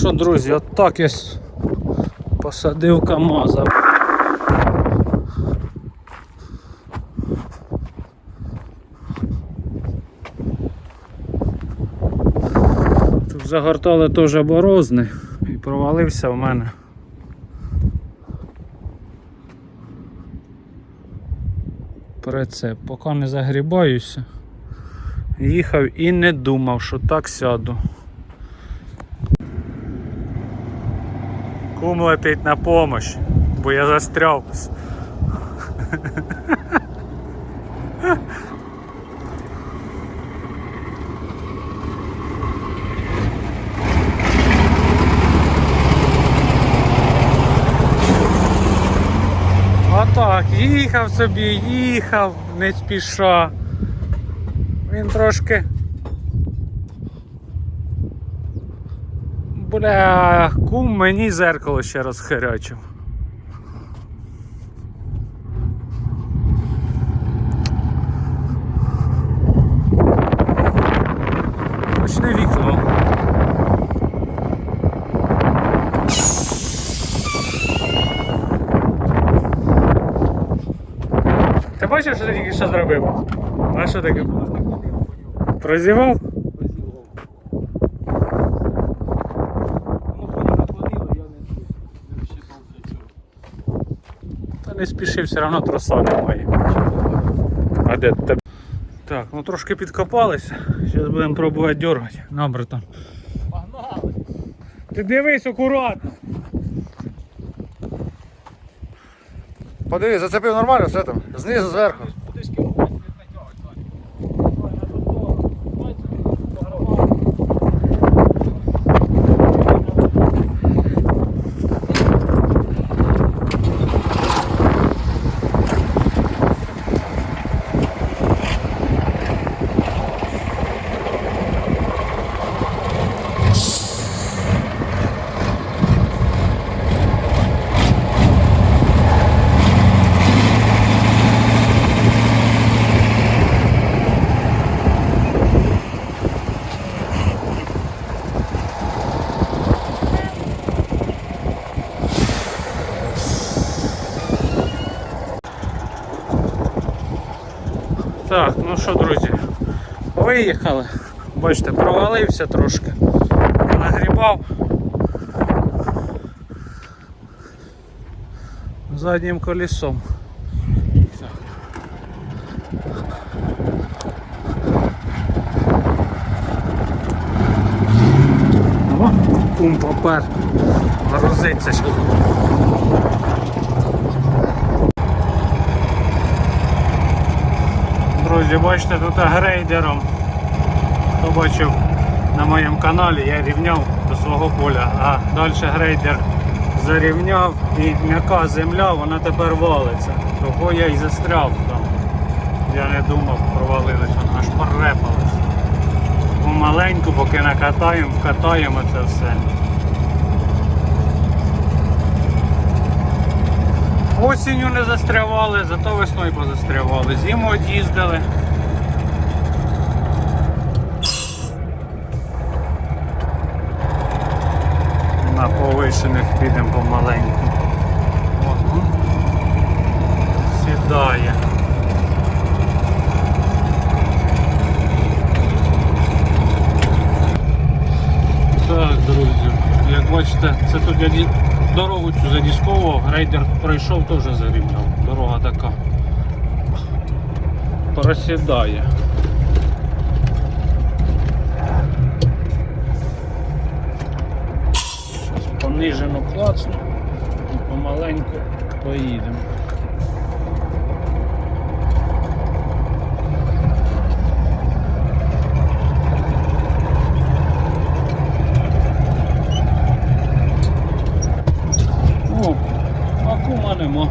що, друзі, от так я посадив КАМАЗа. Тут загортали теж борозни і провалився в мене. Прицеп. Поки не загрібаюся. Їхав і не думав, що так сяду. Кум летить на помощь, бо я застряв. Отак, їхав собі, їхав, не спіша. Він трошки. Бля, кум мені зеркало ще розхерячив. Хоч не вікно. Ти бачиш, що ти тільки що зробив? А що таке? Прозівав? Не спіши, все одно троса немає. А де тебе? Так, ну трошки підкопалися. Зараз будемо пробувати дергати. На, братан. Погнали! Ти дивись акуратно. Подивись, зацепив нормально, все там. Знизу, зверху. Так, ну що, друзі, виїхали. Бачите, провалився трошки. Нагрібав. Заднім колесом. Так. О, кум попер. Грузиться. ще. Друзі, бачите, тут грейдером. Хто бачив на моєму каналі, я рівняв до свого поля, а далі грейдер зарівняв і м'яка земля, вона тепер валиться. Того я і застряв там. Я не думав, провалилась, вона аж порепалась. Помаленьку, поки накатаємо, вкатаємо це все. Осінню не застрявали, зато весною позастрявали. Зиму їздили. На повишених підемо помаленьку. Ого. Сідає. Так, друзі, як бачите, це тут я дорогу цю задісковував, рейдер пройшов теж зарівняв. Дорога така просідає. Понижено клацну і помаленьку поїдемо. О, а кума нема.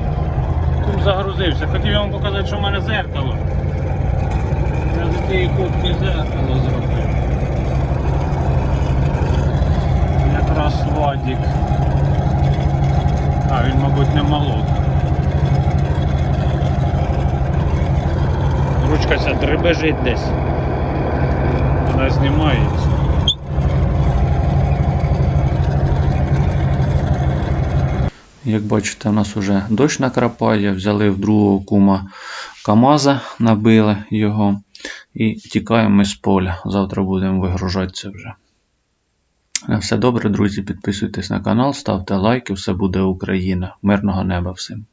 Загрузився. Хотів вам показати, що в мене зеркало. Я за тієї кутки зеркало зробив. Якраз Вадік. А, він, мабуть, не молод. Ручка ця дребежить десь. Вона знімається. Як бачите, у нас вже дощ накрапає. Взяли в другого кума КАМАЗа, набили його і тікаємо з поля. Завтра будемо вигружатися вже. На все добре, друзі. Підписуйтесь на канал, ставте лайки. Все буде Україна. Мирного неба всім.